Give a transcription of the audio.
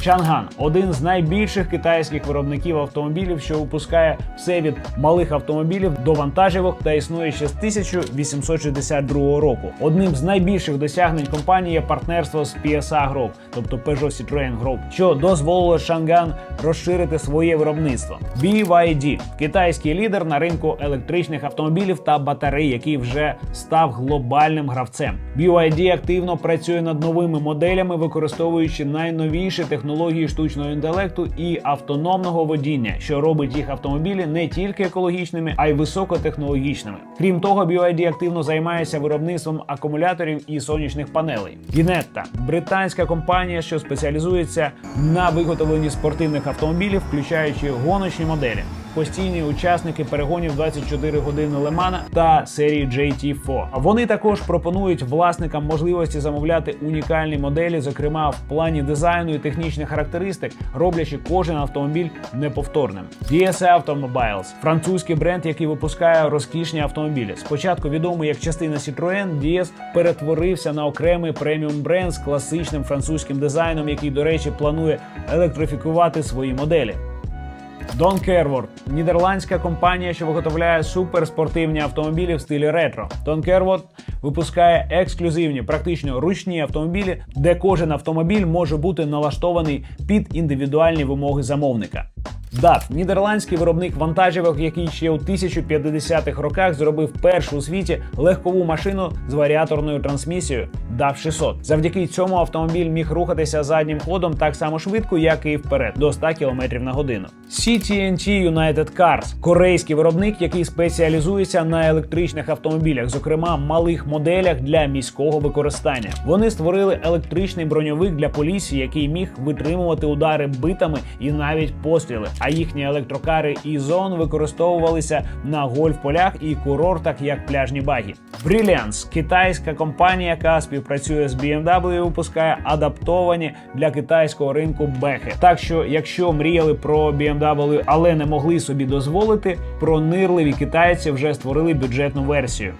Чанган один з найбільших китайських виробників автомобілів, що випускає все від малих автомобілів до вантажівок та існує ще з 1862 року. Одним з найбільших досягнень компанії є партнерство з PSA Group, тобто Peugeot Citroën Group, що дозволило Шанган розширити своє виробництво. BYD – китайський лідер на ринку електричних автомобілів та батарей, який вже став глобальним гравцем. BYD активно працює над новими моделями, використовуючи найновіші технології штучного інтелекту і автономного водіння, що робить їх автомобілі не тільки екологічними, а й високотехнологічними. Крім того, BYD активно займається виробництвом акумуляторів і сонячних панелей. Гінетта британська компанія, що спеціалізується на виготовленні спортивних автомобілів, включаючи гоночні моделі. Постійні учасники перегонів 24 години Лемана та серії JT4. Вони також пропонують власникам можливості замовляти унікальні моделі, зокрема в плані дизайну і технічних характеристик, роблячи кожен автомобіль неповторним. DS Automobiles – французький бренд, який випускає розкішні автомобілі. Спочатку відомий як частина Citroën, DS перетворився на окремий преміум бренд з класичним французьким дизайном, який, до речі, планує електрифікувати свої моделі. Дон Керворд нідерландська компанія, що виготовляє суперспортивні автомобілі в стилі ретро. Дон Керворд випускає ексклюзивні, практично ручні автомобілі, де кожен автомобіль може бути налаштований під індивідуальні вимоги замовника. DAF – нідерландський виробник вантажівок, який ще у 1050-х роках зробив першу у світі легкову машину з варіаторною трансмісією DAF 600. Завдяки цьому автомобіль міг рухатися заднім ходом так само швидко, як і вперед, до 100 км на годину. CTNT United Cars – корейський виробник, який спеціалізується на електричних автомобілях, зокрема малих моделях для міського використання. Вони створили електричний броньовик для поліції, який міг витримувати удари битами і навіть постріли. А їхні електрокари і зон використовувалися на гольф-полях і курортах як пляжні баги. Brilliance – китайська компанія, яка співпрацює з BMW, випускає адаптовані для китайського ринку бехи. Так що, якщо мріяли про BMW, але не могли собі дозволити, пронирливі китайці вже створили бюджетну версію.